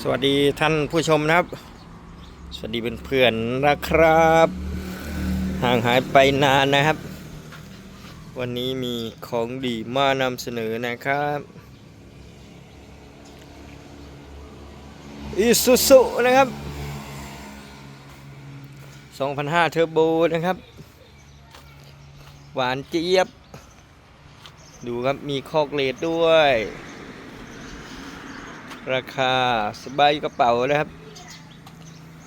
สวัสดีท่านผู้ชมนะครับ สวัสดีเพื่อนๆนะครับ ห่างหายไปนานนะครับ วันนี้มีของดีมานำเสนอนะครับอิสุสุนะครับ2005เทอร์โบนะครับ หวานเจี๊ยบ ดูครับมีคอกเลดด้วย ราคาสบายกระเป๋านะครับ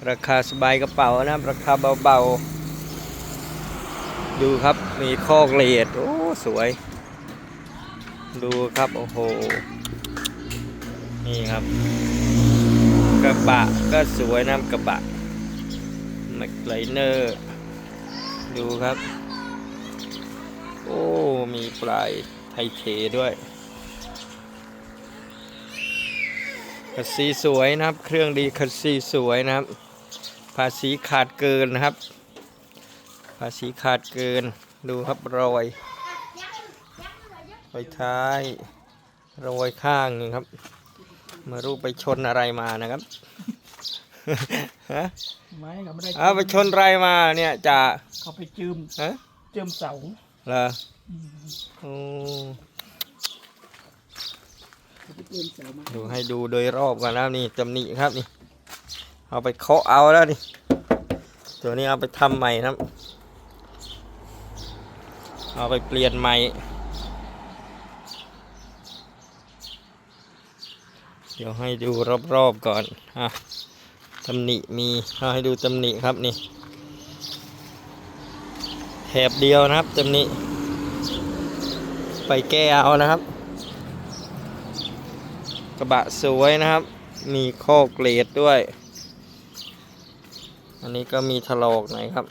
ราคาสบายกระเป๋านะครับ ราคาเบาๆ ดูครับมีคอกเลดโอ้สวย ดูครับโอ้โห นี่ครับ กระบะก็สวยนะกระบะแม็กไลเนอร์ดูครับ โอ้ มีปลายไทยเคด้วย คัสซีสวยนะครับ เครื่องดีคัสซีสวยนะครับ ภาษีขาดเกินนะครับ ภาษีขาดเกิน ดูครับรอยรอยท้ายรอยข้างนี่ครับไม่รู้ไปชนอะไรมานะครับฮะไม่เขาไม่ได้เอาไปชนอะไรมาเนี่ยจ่าเขาไปจืมฮะเจิมเสาเหรอโอ้ เขาไปเจิมเสามา ดูให้ดูโดยรอบก่อนนะนี่ตำหนิครับนี่ เอาไปเคาะเอาแล้วนี่ ตัวนี้เอาไปทำใหม่นะครับ เอาไปเปลี่ยนใหม่เดี๋ยวให้ดูรอบๆก่อนอะตำหนิมีเอาให้ดูตำหนิครับนี่แถบเดียวนะครับตำหนิ ไปแก้เอานะครับ กระบะสวยนะครับ มีข้อเกรดด้วย อันนี้ก็มีถลอกหน่อยครับ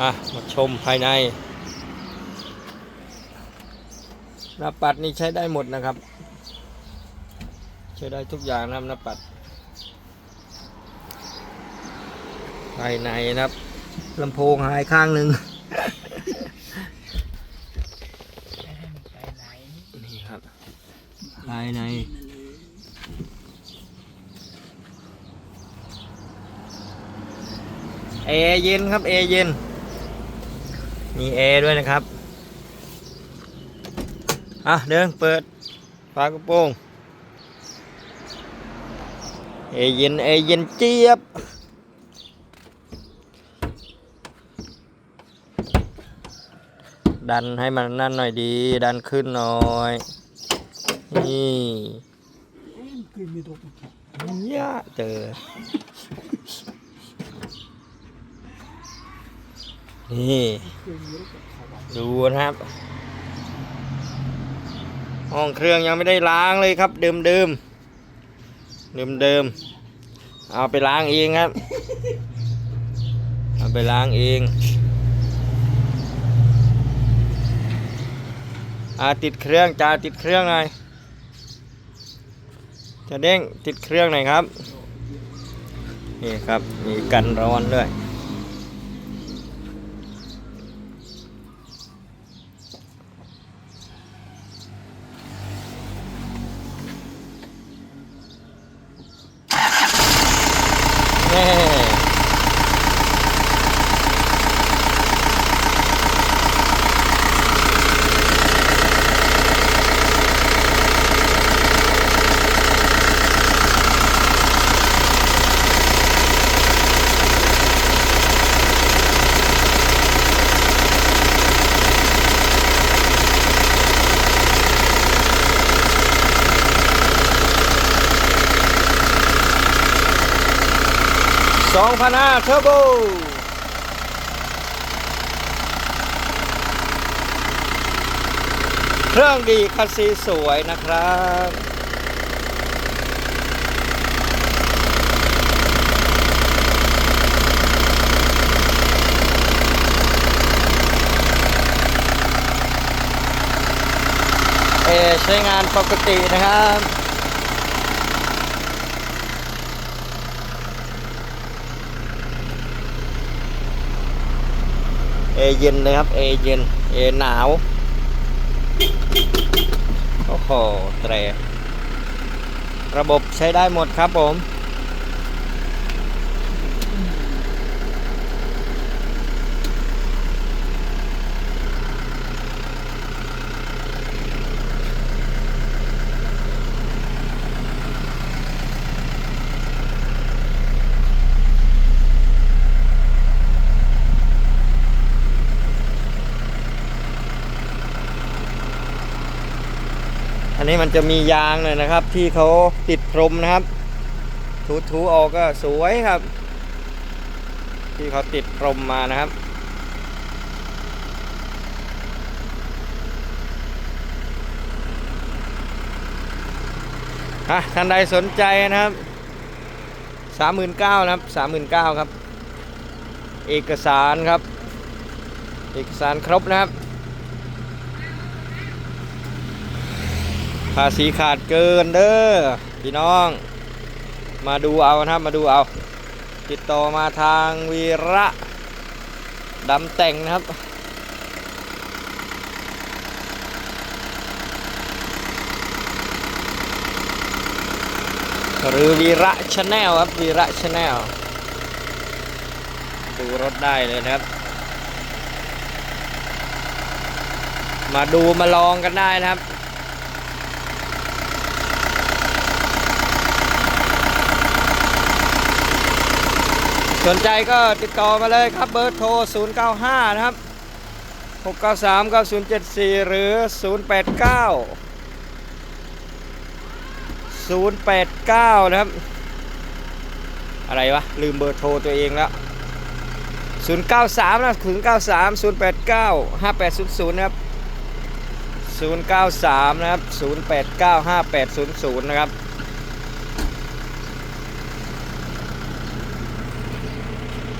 อะ มาชมภายใน หน้าปัดนี่ใช้ได้หมดนะครับ ใช้ได้ทุกอย่างนะครับหน้าปัด ภายในนะครับลำโพงหายข้างหนึ่ง นี่ครับภายใน แอร์เย็นครับ แอร์เย็น มีแอร์ด้วยนะครับ อะเดินเปิดฝากระโปรงแอร์เย็นแอร์เย็นเจี๊ยบดันให้มันนั่นหน่อยดี ดันขึ้นหน่อย นี่คือมีตัวยะเจอ นี่ ดูนะครับ ห้องเครื่องยังไม่ได้ล้างเลยครับ เดิมเดิมเดิมเดิมเอาไปล้างเองครับ เอาไปล้างเองอาติดเครื่องจ่าติดเครื่องหน่อย จะเด้งติดเครื่องหน่อยครับ นี่ครับ มีกันร้อนด้วย แน่ สองพันห้าเทอร์โบเครื่องดีคัสซีสวยนะครับเอใช้งานปกตินะครับ เอเย็นเลยครับเอเย็นเอหนาว โอ้โห แตรระบบใช้ได้หมดครับผม อันนี้มันจะมียางเลยนะครับ ที่เขาติดพรมนะครับถูถูๆออกก็สวยครับ ที่เขาติดพรมมานะครับอะท่านใดสนใจนะครับสามหมื่นเก้านะครับสามหมื่นเก้าครับ เอกสารครับ เอกสารครบนะครับ ภาษีขาดเกินเด้อพี่น้อง มาดูเอานะครับมาดูเอา ติดต่อมาทางวีระดำแต่งนะครับหรือวีระชาแนลครับวีระชาแนลดูรถได้เลยนะครับ มาดูมาลองกันได้นะครับ สนใจก็ติดต่อมาเลยครับเบอร์โทร 095 นะครับ 693 9074 หรือ 089 089 นะครับ อะไรวะ ลืมเบอร์โทรตัวเองแล้ว 093 นะ 093 089 5800 นะครับ 093 นะครับ 089 5800 นะครับ